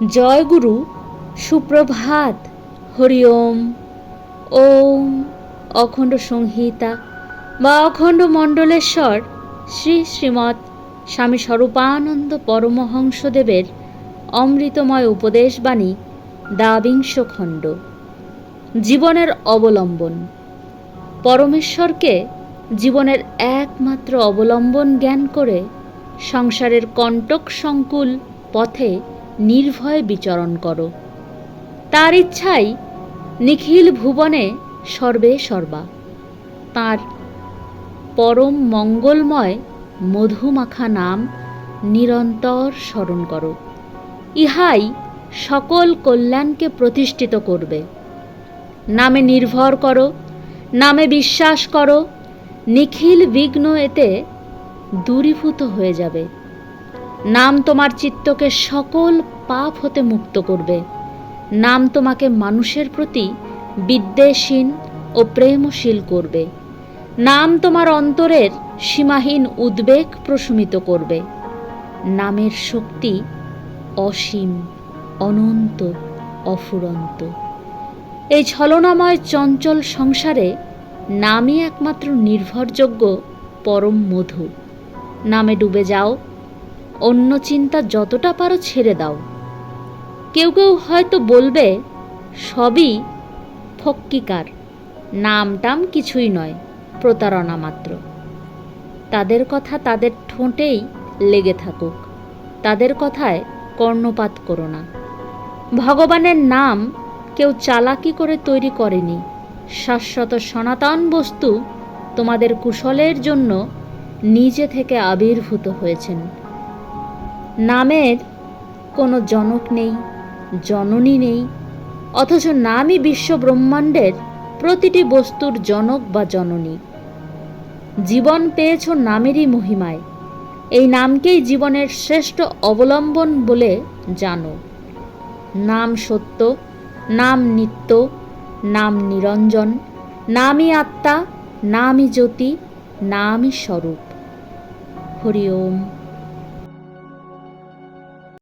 জয় গুরু সুপ্রভাত, হরি ওম ওম, অখণ্ড সংহিতা, বা অখণ্ড মণ্ডলেশ্বর, শ্রী শ্রীমৎ স্বামী স্বরূপানন্দ পরমহংসদেবের অমৃতময় উপদেশবাণী দ্বাবিংশ খণ্ড জীবনের অবলম্বন। পরমেশ্বরকে জীবনের একমাত্র অবলম্বন জ্ঞান করে সংসারের কণ্টক সংকুল পথে নির্ভয়ে বিচরণ করো। তার ইচ্ছাই নিখিল ভুবনে সর্বে সর্বা। তার পরম মঙ্গলময় মধুমাখা নাম নিরন্তর স্মরণ করো। ইহাই সকল কল্যাণকে প্রতিষ্ঠিত করবে। নামে নির্ভর করো, নামে বিশ্বাস করো, নিখিল বিঘ্ন এতে দূরীভূত হয়ে যাবে। নাম তোমার চিত্তকে সকল পাপ হতে মুক্ত করবে। নাম তোমাকে মানুষের প্রতি বিদ্বেষহীন ও প্রেমশীল করবে। নাম তোমার অন্তরের সীমাহীন উদ্বেগ প্রশমিত করবে। নামের শক্তি অসীম, অনন্ত, অফুরন্ত। এই ছলনাময় চঞ্চল সংসারে নামই একমাত্র নির্ভরযোগ্য পরম মধু। নামে ডুবে যাও অন্য চিন্তা যতটা পারো ছেড়ে দাও। কেউ কেউ হয়তো বলবে, সবই ফক্কিকার নাম টাম কিছুই নয়, প্রতারণা মাত্র। তাদের কথা তাদের ঠোঁটেই লেগে থাকুক, তাদের কথায় কর্ণপাত করো না। ভগবানের নাম কেউ চালাকি করে তৈরি করেনি, শাশ্বত সনাতন বস্তু তোমাদের কুশলের জন্য নিজে থেকে আবির্ভূত হয়েছেন। নামের কোনো জনক নেই, জননী নেই, অথচ নামই বিশ্ব ব্রহ্মাণ্ডের প্রতিটি বস্তুর জনক বা জননী। জীবন পেয়েছ নামেরই মহিমায়, এই নামকেই জীবনের শ্রেষ্ঠ অবলম্বন বলে জানো। নাম সত্য, নাম নিত্য, নাম নিরঞ্জন, নামই আত্মা, নামই জ্যোতি, নামই স্বরূপ। হরি ওম।